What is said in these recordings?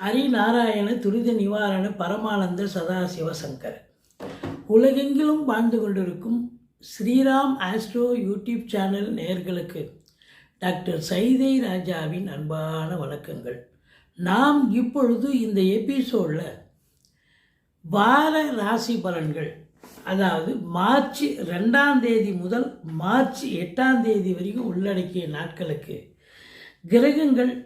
ஹரிநாராயண துரித நிவாரண பரமானந்த சதாசிவ சங்கர். உலகெங்கிலும் வாழ்ந்து கொண்டிருக்கும் ஸ்ரீராம் ஆஸ்ட்ரோ யூடியூப் சேனல் நேயர்களுக்கு டாக்டர் சைதை ராஜாவின் அன்பான வணக்கங்கள். நாம் இப்பொழுது இந்த எபிசோடில் வார ராசி பலன்கள் அதாவது மார்ச் ரெண்டாம் தேதி முதல் மார்ச் எட்டாம் தேதி வரைக்கும் உள்ளடக்கிய நாட்களுக்கு கிரகங்கள்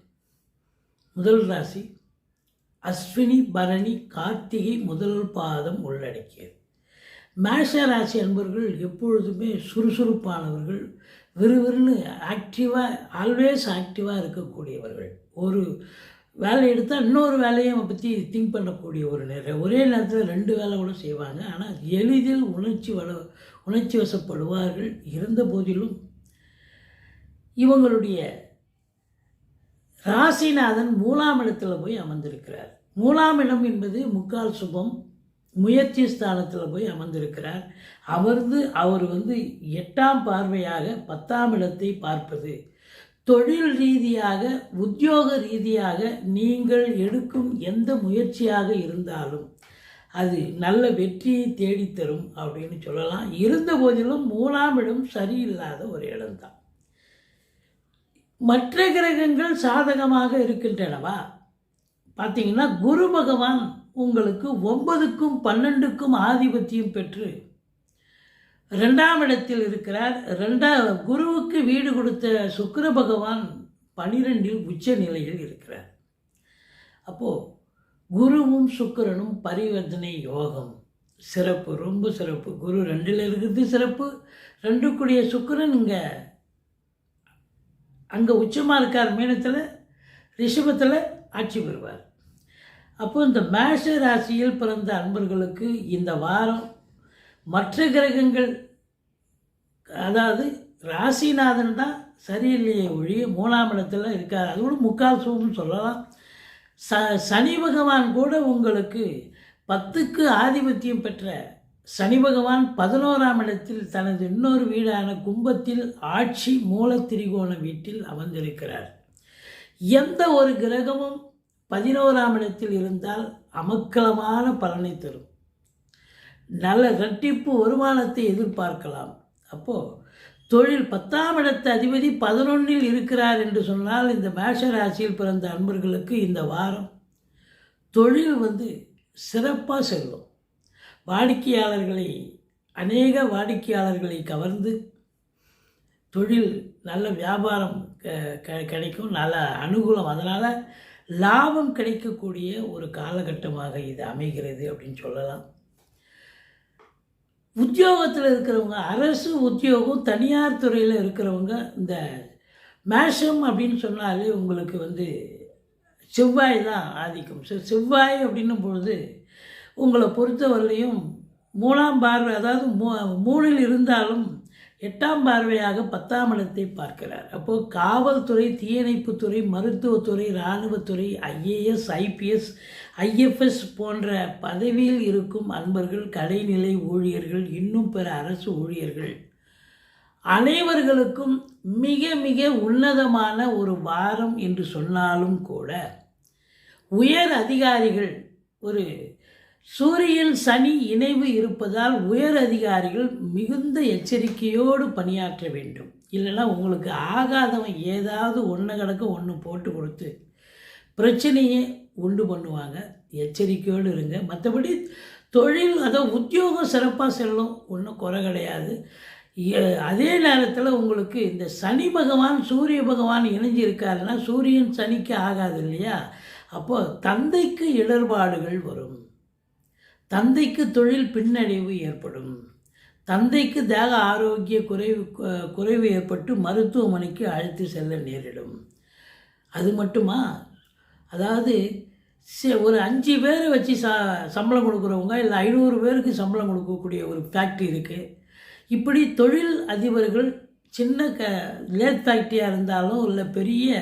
முதல் ராசி அஸ்வினி பரணி கார்த்திகை முதல் பாதம் உள்ளடக்கியது. மேஷ ராசி அன்பர்கள் எப்பொழுதுமே சுறுசுறுப்பானவர்கள் விறுவிறுன்னு ஆக்டிவாக ஆல்வேஸ் ஆக்டிவாக இருக்கக்கூடியவர்கள். ஒரு வேலை எடுத்தால் இன்னொரு வேலையை பற்றி திங்க் பண்ணக்கூடிய ஒரு நேரம் ஒரே நேரத்தில் ரெண்டு வேலை கூட செய்வாங்க. ஆனால் எளிதில் உணர்ச்சி வள உணர்ச்சி வசப்படுவார்கள். இருந்த போதிலும் இவங்களுடைய ராசிநாதன் மூலாம் இடத்துல போய் அமர்ந்திருக்கிறார். மூலாம் இடம் என்பது முக்கால் சுபம் முயற்சி ஸ்தானத்தில் போய் அமர்ந்திருக்கிறார். அமர்ந்து அவர் வந்து எட்டாம் பார்வையாக பத்தாம் இடத்தை பார்ப்பது. தொழில் ரீதியாக உத்தியோக ரீதியாக நீங்கள் எடுக்கும் எந்த முயற்சியாக இருந்தாலும் அது நல்ல வெற்றியை தேடித்தரும் அப்படின்னு சொல்லலாம். இருந்த போதிலும் மூலாம் இடம் சரியில்லாத ஒரு இடம்தான். மற்ற கிரகங்கள் சாதகமாக இருக்கின்றனவா? பார்த்தீங்கன்னா குரு பகவான் உங்களுக்கு ஒன்பதுக்கும் பன்னெண்டுக்கும் ஆதிபத்தியம் பெற்று ரெண்டாம் இடத்தில் இருக்கிறார். ரெண்டா குருவுக்கு வீடு கொடுத்த சுக்கர பகவான் பனிரெண்டில் உச்ச நிலையில் இருக்கிறார். அப்போது குருவும் சுக்கிரனும் பரிவர்த்தனை யோகம். சிறப்பு ரொம்ப சிறப்பு. குரு ரெண்டில் இருக்கிறது சிறப்பு. ரெண்டுக்குடிய சுக்கரன் இங்கே அங்கே உச்சமாக இருக்கார் மீனத்தில் ரிஷபத்தில் ஆட்சி பெறுவார். அப்போ இந்த மேஷ ராசியில் பிறந்த அன்பர்களுக்கு இந்த வாரம் மற்ற கிரகங்கள் அதாவது ராசிநாதன் தான் சரியில்லையே ஒழிய மூணாம் இடத்துல இருக்கார். அதோடு முக்கால் சூன்னு சொல்லலாம். ச சனி பகவான் கூட உங்களுக்கு பத்துக்கு ஆதிபத்தியம் பெற்ற சனி பகவான் பதினோராம் இடத்தில் தனது இன்னொரு வீடான கும்பத்தில் ஆட்சி மூல திரிகோண வீட்டில் அமர்ந்திருக்கிறார். எந்த ஒரு கிரகமும் பதினோராம் இடத்தில் இருந்தால் அமக்கலமான பலனை தரும். நல்ல இரட்டிப்பு வருமானத்தை எதிர்பார்க்கலாம். அப்போது தொழில் பத்தாம் இடத்து அதிபதி பதினொன்றில் இருக்கிறார் என்று சொன்னால் இந்த மேஷ ராசியில் பிறந்த அன்பர்களுக்கு இந்த வாரம் தொழில் வந்து சிறப்பாக செல்லும். வாடிக்கையாளர்களை அநேக வாடிக்கையாளர்களை கவர்ந்து தொழில் நல்ல வியாபாரம் கிடைக்கும் நல்ல அனுகூலம். அதனால் லாபம் கிடைக்கக்கூடிய ஒரு காலகட்டமாக இது அமைகிறது அப்படின்னு சொல்லலாம். உத்தியோகத்தில் இருக்கிறவங்க அரசு உத்தியோகம் தனியார் துறையில் இருக்கிறவங்க இந்த மேஷம் அப்படின்னு சொன்னாலே உங்களுக்கு வந்து செவ்வாய் தான் ஆதிக்கம். செவ்வாய் அப்படின்னும் பொழுது உங்களை பொறுத்தவரையும் மூணாம் பார்வை அதாவது மூ மூணில் இருந்தாலும் எட்டாம் பார்வையாக பத்தாம் இடத்தை பார்க்கிறார். அப்போது காவல்துறை தீயணைப்புத்துறை மருத்துவத்துறை இராணுவத்துறை ஐஏஎஸ் ஐபிஎஸ் ஐஎஃப்எஸ் போன்ற பதவியில் இருக்கும் அன்பர்கள் கடைநிலை ஊழியர்கள் இன்னும் பிற அரசு ஊழியர்கள் அனைவர்களுக்கும் மிக மிக உன்னதமான ஒரு வாரம் என்று சொன்னாலும் கூட உயர் அதிகாரிகள் ஒரு சூரியன் சனி இணைவு இருப்பதால் உயர் அதிகாரிகள் மிகுந்த எச்சரிக்கையோடு பணியாற்ற வேண்டும். இல்லைன்னா உங்களுக்கு ஆகாதவன் ஏதாவது ஒன்று கணக்கு ஒன்று போட்டு கொடுத்து பிரச்சனையை உண்டு பண்ணுவாங்க. எச்சரிக்கையோடு இருங்க. மற்றபடி தொழில் அதாவது உத்தியோகம் சிறப்பாக செல்லும் ஒன்றும் குறை கிடையாது. அதே நேரத்தில் உங்களுக்கு இந்த சனி பகவான் சூரிய பகவான் இணைஞ்சிருக்காருன்னா சூரியன் சனிக்கு ஆகாது இல்லையா? அப்போது தந்தைக்கு இடர்பாடுகள் வரும். தந்தைக்கு தொழில் பின்னடைவு ஏற்படும். தந்தைக்கு தேக ஆரோக்கிய குறைவு குறைவு ஏற்பட்டு மருத்துவமனைக்கு அழைத்து செல்ல நேரிடும். அது மட்டுமா? அதாவது ஒரு அஞ்சு பேரை வச்சு ச சம்பளம் கொடுக்குறவங்க இல்லை ஐநூறு பேருக்கு சம்பளம் கொடுக்கக்கூடிய ஒரு ஃபேக்ட்ரி இருக்குது இப்படி தொழில் அதிபர்கள் சின்ன க லேத் ஃபேக்ட்ரியாக இருந்தாலும் இல்லை பெரிய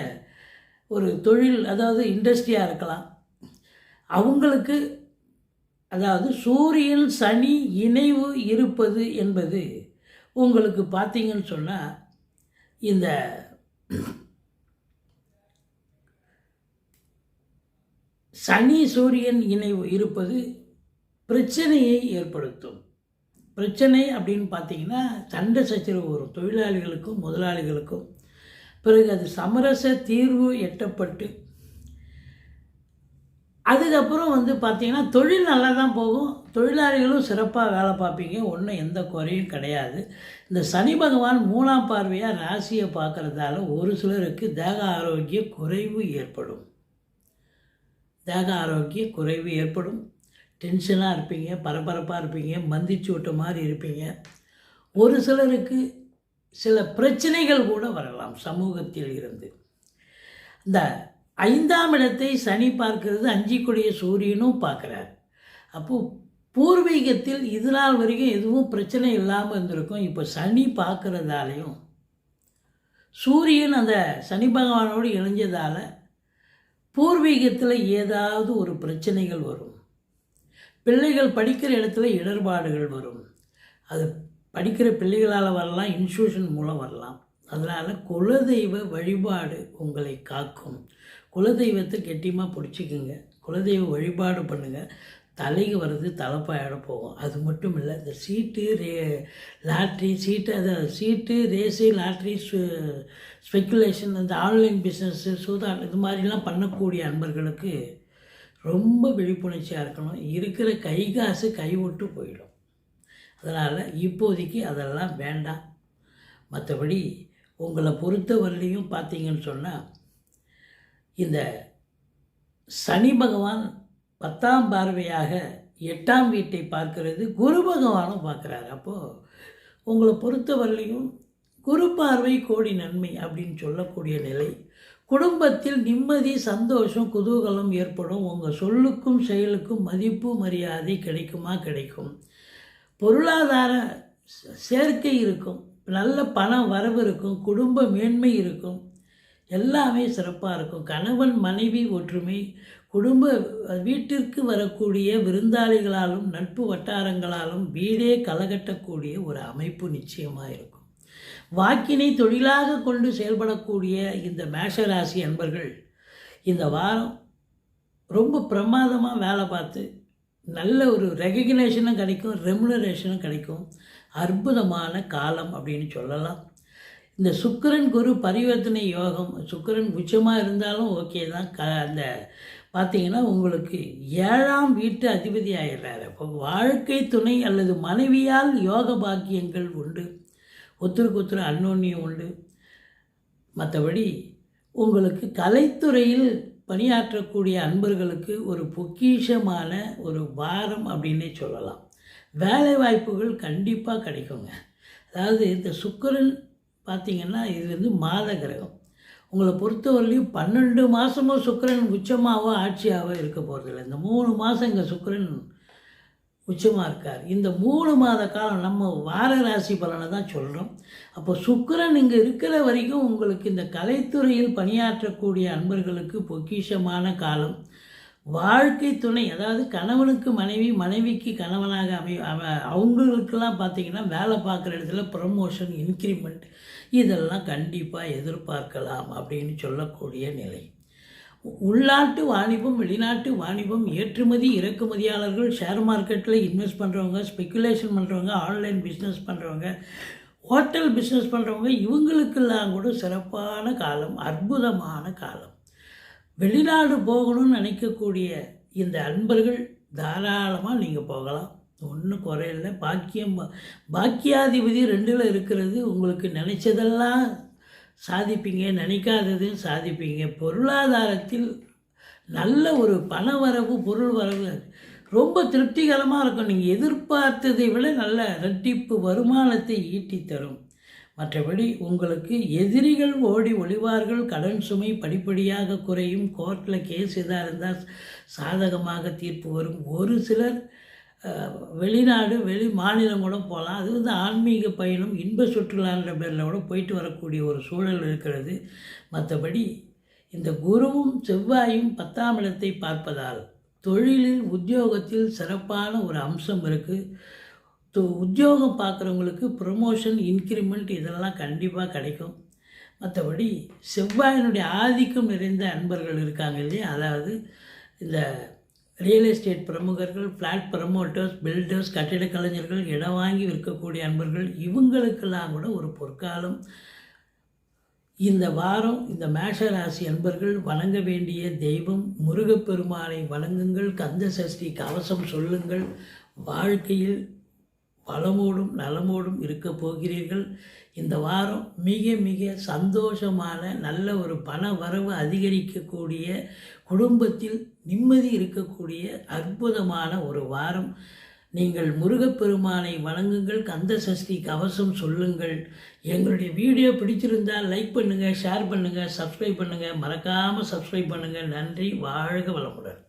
ஒரு தொழில் அதாவது இண்டஸ்ட்ரியாக இருக்கலாம். அவங்களுக்கு அதாவது சூரியன் சனி இணைவு இருப்பது என்பது உங்களுக்கு பார்த்தீங்கன்னு சொன்னால் இந்த சனி சூரியன் இணைவு இருப்பது பிரச்சனையை ஏற்படுத்தும். பிரச்சனை அப்படின்னு பார்த்தீங்கன்னா சண்டை சச்சரவு வரும். தொழிலாளிகளுக்கும் முதலாளிகளுக்கும். பிறகு அது சமரச தீர்வு எட்டப்பட்டு அதுக்கப்புறம் வந்து பார்த்தீங்கன்னா தொழில் நல்லா தான் போகும். தொழிலாளிகளும் சிறப்பாக வேலை பார்ப்பீங்க. ஒன்றும் எந்த குறையும் கிடையாது. இந்த சனி பகவான் மூணாம் பார்வையாக ராசியை பார்க்குறதால ஒரு சிலருக்கு தேக ஆரோக்கிய குறைவு ஏற்படும். தேக ஆரோக்கிய குறைவு ஏற்படும். டென்ஷனாக இருப்பீங்க பரபரப்பாக இருப்பீங்க மந்திச்சு விட்ட மாதிரி இருப்பீங்க. ஒரு சிலருக்கு சில பிரச்சனைகள் கூட வரலாம் சமூகத்தில் இருந்து. இந்த ஐந்தாம் இடத்தை சனி பார்க்கிறது அஞ்சிக்குடைய சூரியனும் பார்க்குறார். அப்போது பூர்வீகத்தில் இது நாள் வரைக்கும் எதுவும் பிரச்சனை இல்லாமல் இருந்திருக்கும். இப்போ சனி பார்க்குறதாலையும் சூரியன் அந்த சனி பகவானோடு இணைஞ்சதால் பூர்வீகத்தில் ஏதாவது ஒரு பிரச்சனைகள் வரும். பிள்ளைகள் படிக்கிற இடத்துல இடர்பாடுகள் வரும். அது படிக்கிற பிள்ளைகளால் வரலாம் இன்ஸ்டியூஷன் மூலம் வரலாம். அதனால் குலதெய்வ வழிபாடு உங்களை காக்கும். குலதெய்வத்தை கெட்டியமாக பிடிச்சிக்குங்க. குலதெய்வ வழிபாடு பண்ணுங்கள் தலைக்கு வர்றது தலைப்பாயிட போகும். அது மட்டும் இல்லை இந்த சீட்டு ரே லாட்ரி சீட்டு அது சீட்டு ரேஸு லாட்ரி ஸ்பெக்குலேஷன் அந்த ஆன்லைன் பிஸ்னஸ்ஸு சூதா இது மாதிரிலாம் பண்ணக்கூடிய அன்பர்களுக்கு ரொம்ப விழிப்புணர்ச்சியாக இருக்கணும். இருக்கிற கை காசு கைவிட்டு போயிடும். அதனால் இப்போதைக்கு அதெல்லாம் வேண்டாம். மற்றபடி உங்களை பொறுத்தவரையிலையும் பார்த்தீங்கன்னு சொன்னால் இந்த சனி பகவான் பத்தாம் பார்வையாக எட்டாம் வீட்டை பார்க்கிறது குரு பகவானும் பார்க்குறாரு. அப்போது உங்களை பொறுத்தவரையிலையும் குரு பார்வை கோடி நன்மை அப்படின்னு சொல்லக்கூடிய நிலை. குடும்பத்தில் நிம்மதி சந்தோஷம் குதூகலம் ஏற்படும். உங்கள் சொல்லுக்கும் செயலுக்கும் மதிப்பு மரியாதை கிடைக்குமா? கிடைக்கும். பொருளாதார சேர்க்கை இருக்கும். நல்ல பணம் வரவு இருக்கும் குடும்ப மேன்மை இருக்கும் எல்லாமே சிறப்பாக இருக்கும். கணவன் மனைவி ஒற்றுமை குடும்ப வீட்டிற்கு வரக்கூடிய விருந்தாளிகளாலும் நட்பு வட்டாரங்களாலும் வீடே கலகட்டக்கூடிய ஒரு அமைப்பு நிச்சயமாக இருக்கும். வாக்கினை தொழிலாக கொண்டு செயல்படக்கூடிய இந்த மேஷராசி அன்பர்கள் இந்த வாரம் ரொம்ப பிரமாதமாக வேலை பார்த்து நல்ல ஒரு ரெகக்னேஷனும் கிடைக்கும் ரெமுனரேஷனும் கிடைக்கும். அற்புதமான காலம் அப்படின்னு சொல்லலாம். இந்த சுக்கிரன் குரு பரிவர்த்தனை யோகம் சுக்கிரன் உச்சமாக இருந்தாலும் ஓகே தான். க அந்த பார்த்தீங்கன்னா உங்களுக்கு ஏழாம் வீட்டு அதிபதி ஆயிடுறாரு. அப்போ வாழ்க்கை துணை அல்லது மனைவியால் யோக பாக்கியங்கள் உண்டு. ஒத்துருக்கு ஒத்துரு அன்னோன்னியம் உண்டு. மற்றபடி உங்களுக்கு கலைத்துறையில் பணியாற்றக்கூடிய அன்பர்களுக்கு ஒரு பொக்கிஷமான ஒரு வாரம் அப்படின்னே சொல்லலாம். வேலை வாய்ப்புகள் கண்டிப்பாக கிடைக்குங்க. அதாவது இந்த சுக்கரன் பார்த்திங்கன்னா இது வந்து மாத கிரகம். உங்களை பொறுத்தவரையிலையும் பன்னெண்டு மாதமும் சுக்கரன் உச்சமாகவோ ஆட்சியாகவோ இருக்க போகிறதில்ல இந்த மூணு மாதம் இங்கே சுக்கரன் உச்சமாக இருக்கார். இந்த மூணு மாத காலம் நம்ம வார ராசி பலனை தான் சொல்கிறோம் அப்போ சுக்கரன் இங்கே இருக்கிற வரைக்கும் உங்களுக்கு இந்த கலைத்துறையில் பணியாற்றக்கூடிய அன்பர்களுக்கு பொக்கிஷமான காலம். வாழ்க்கை துணை அதாவது கணவனுக்கு மனைவி மனைவிக்கு கணவனாக அமை அவங்களுக்கெல்லாம் பார்த்தீங்கன்னா வேலை பார்க்குற இடத்துல ப்ரமோஷன் இன்க்ரிமெண்ட் இதெல்லாம் கண்டிப்பாக எதிர்பார்க்கலாம் அப்படின்னு சொல்லக்கூடிய நிலை. உள்நாட்டு வாணிபம் வெளிநாட்டு வாணிபம் ஏற்றுமதி இறக்குமதியாளர்கள் ஷேர் மார்க்கெட்டில் இன்வெஸ்ட் பண்ணுறவங்க ஸ்பெக்குலேஷன் பண்ணுறவங்க ஆன்லைன் பிஸ்னஸ் பண்ணுறவங்க ஹோட்டல் பிஸ்னஸ் பண்ணுறவங்க இவங்களுக்கெல்லாம் கூட சிறப்பான காலம் அற்புதமான காலம். வெளிநாடு போகணும்னு நினைக்கக்கூடிய இந்த அன்பர்கள் தாராளமாக நீங்கள் போகலாம். ஒன்றும் குறையில்லை. பாக்கியம் பாக்கியாதிபதி ரெண்டில் இருக்கிறது. உங்களுக்கு நினைச்சதெல்லாம் சாதிப்பீங்க நினைக்காததையும் சாதிப்பீங்க. பொருளாதாரத்தில் நல்ல ஒரு பண வரவு பொருள் வரவு. ரொம்ப திருப்திகரமாக இருக்கும். நீங்கள் எதிர்பார்த்ததை விட நல்ல ரெட்டிப்பு வருமானத்தை ஈட்டி தரும் மற்றபடி உங்களுக்கு எதிரிகள் ஓடி ஒளிவார்கள் கடன் சுமை படிப்படியாக குறையும் கோர்ட்டில் கேஸ் எதாக இருந்தால் சாதகமாக தீர்ப்பு வரும். ஒரு சிலர் வெளிநாடு வெளி மாநிலம் கூட போகலாம் அது வந்து ஆன்மீக பயணம் இன்ப சுற்றுலான்ற பேரில் கூட போயிட்டு வரக்கூடிய ஒரு சூழல் இருக்கிறது. மற்றபடி இந்த குருவும் செவ்வாயும் பத்தாம் இடத்தை பார்ப்பதால் தொழிலில் உத்தியோகத்தில் சிறப்பான ஒரு அம்சம் இருக்குது உத்தியோகம் பார்க்குறவங்களுக்கு ப்ரொமோஷன் இன்க்ரிமெண்ட் இதெல்லாம் கண்டிப்பாக கிடைக்கும். மற்றபடி செவ்வாயினுடைய ஆதிக்கம் நிறைந்த அன்பர்கள் இருக்காங்க இல்லையா? அதாவது இந்த ரியல் எஸ்டேட் பிரமுகர்கள் ஃப்ளாட் ப்ரமோட்டர்ஸ் பில்டர்ஸ் கட்டிட கலைஞர்கள் இடம் வாங்கி விற்கக்கூடிய அன்பர்கள் இவங்களுக்கெல்லாம் கூட ஒரு பொற்காலம். இந்த வாரம் இந்த மேஷ ராசி அன்பர்கள் வணங்க வேண்டிய தெய்வம் முருகப்பெருமானை வணங்குங்கள் கந்த சஷ்டி கவசம் சொல்லுங்கள் வாழ்க்கையில் வளமோடும் நலமோடும் இருக்க போகிறீர்கள். இந்த வாரம் மிக மிக சந்தோஷமான நல்ல ஒரு பண வரவு அதிகரிக்கக்கூடிய குடும்பத்தில் நிம்மதி இருக்கக்கூடிய அற்புதமான ஒரு வாரம். நீங்கள் முருகப்பெருமானை வணங்குங்கள் கந்த சஷ்டி கவசம் சொல்லுங்கள். எங்களுடைய வீடியோ பிடிச்சிருந்தால் லைக் பண்ணுங்கள் ஷேர் பண்ணுங்கள் சப்ஸ்கிரைப் பண்ணுங்கள் மறக்காமல் சப்ஸ்கிரைப் பண்ணுங்கள் நன்றி வாழ்க வளமுடன்.